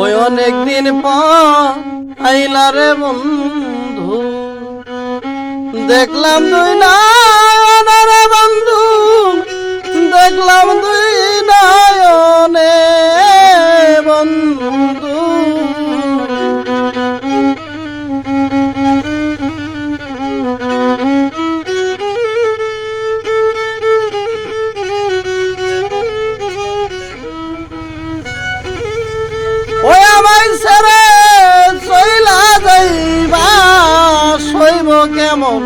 ওই অনেক দিন পর আইলা রে বন্ধু। দেখলাম দুই রে বন্ধু, দেখলাম দুই নয়নে বন্ধু। কেমন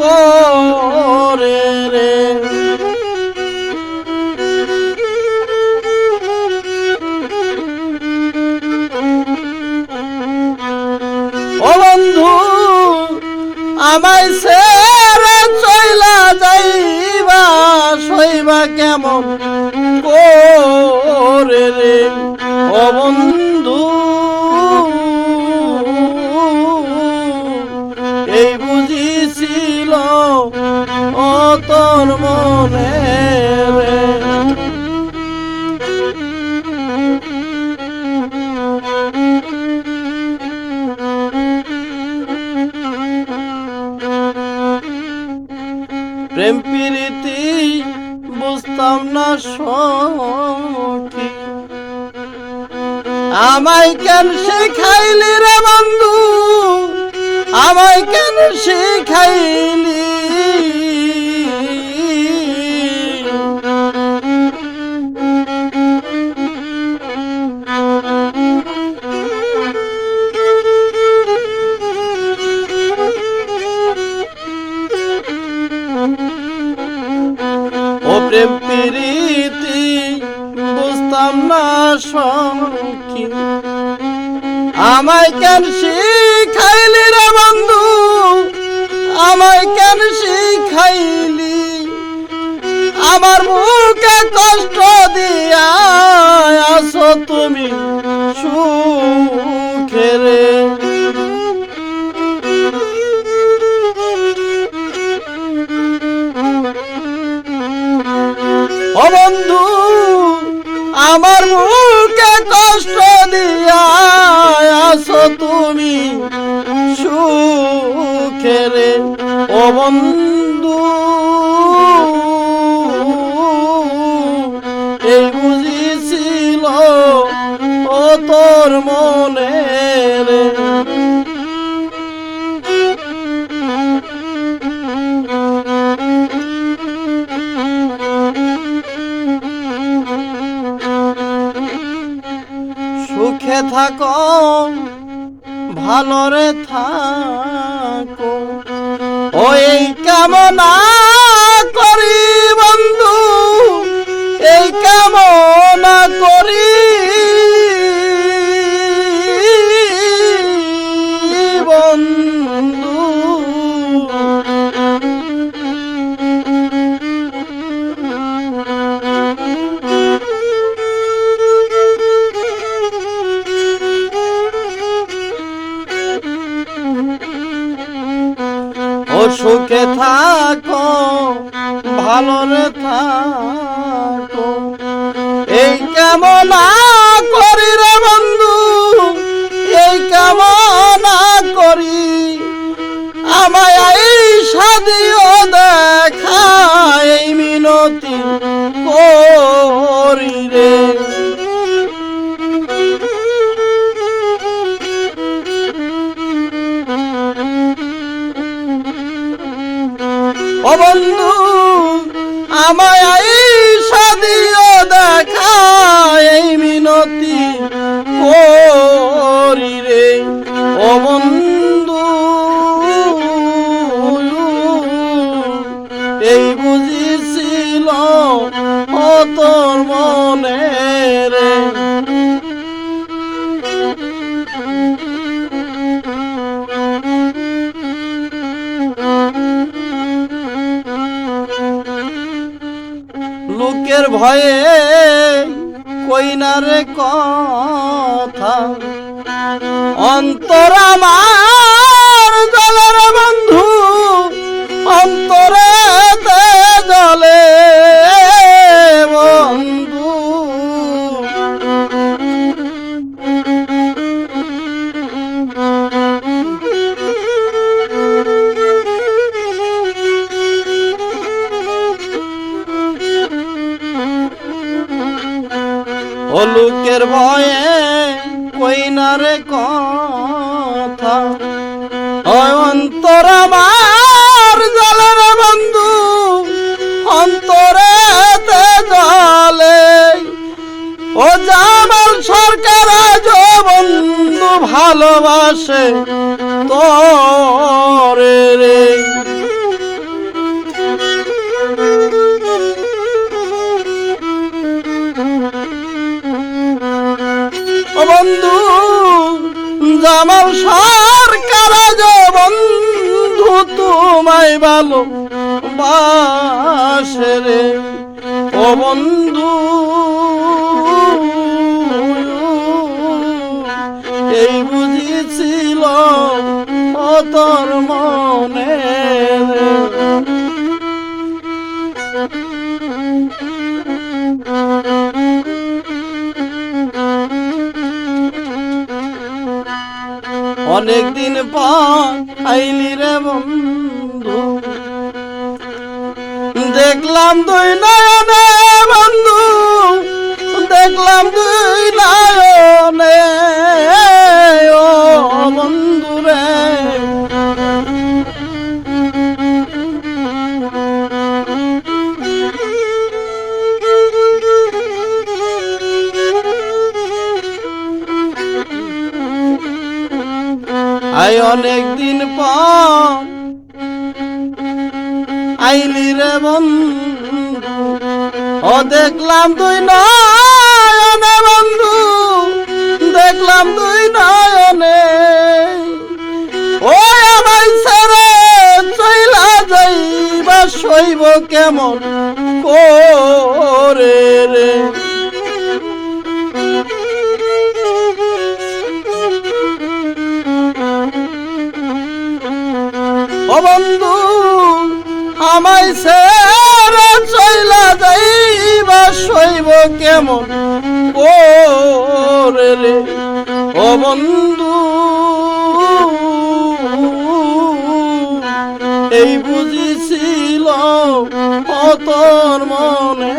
করে রে? ও বন্ধু আমায় ছেড়ে চইলা যাইবা শৈবা কেমন আমায় কেন শেখাইলি রে বন্ধু? আমায় কেন শেখাইলি? প্রেম বুঝতাম সখী আমায় কেন শিখাইলি রে বন্ধু? আমায় কেন শিখাইলি? আমার মুখে কষ্ট দিয়া আসো তুমি সুখে ও বন্ধু, আমার মুখে কষ্ট দিয়া তুমি। সুখে রে ও থাকো ভালোরে থাকো। ওই কামনা সুখে থাকো, ভালো রে থাকো। এই কামনা করি রে বন্ধু, এই কামনা করি। আমায় এই সাদিও দেখা এই মিনতি করি রে। ও বন্ধু আমায় আইসা দিও দেখা এই মিনতি করি। লোকের ভয়ে কই না রে কথা? অন্তর কিসের ভয়ে কইনারে কথা। ওই অন্তর আমার জলে রে বন্ধু, অন্তরে জলে। ও জামাল সরকার আজ বন্ধু ভালোবাসে তোরে রে। জামাল সরকার বন্ধু তোমায় ভালো বাসে রে। ও বন্ধু এই বুঝিছিল তোর মনে অনেক দিন পর আইলি রে বন্ধু। দেখলাম দুই নয়নে বন্ধু আই অনেক দিন পর আইলি রে বন্ধু ও দেখলাম তুই নয়নে বন্ধু, দেখলাম তুই নয়নে। ও আমায় ছেড়ে চইলা যাইবা, শৈব কেমন? বন্ধু, আমায় সেরা চইলা যাইবা শৈব কেমন ওরে রে? ও বন্ধু, এই বুঝিছিল ও তোর মনে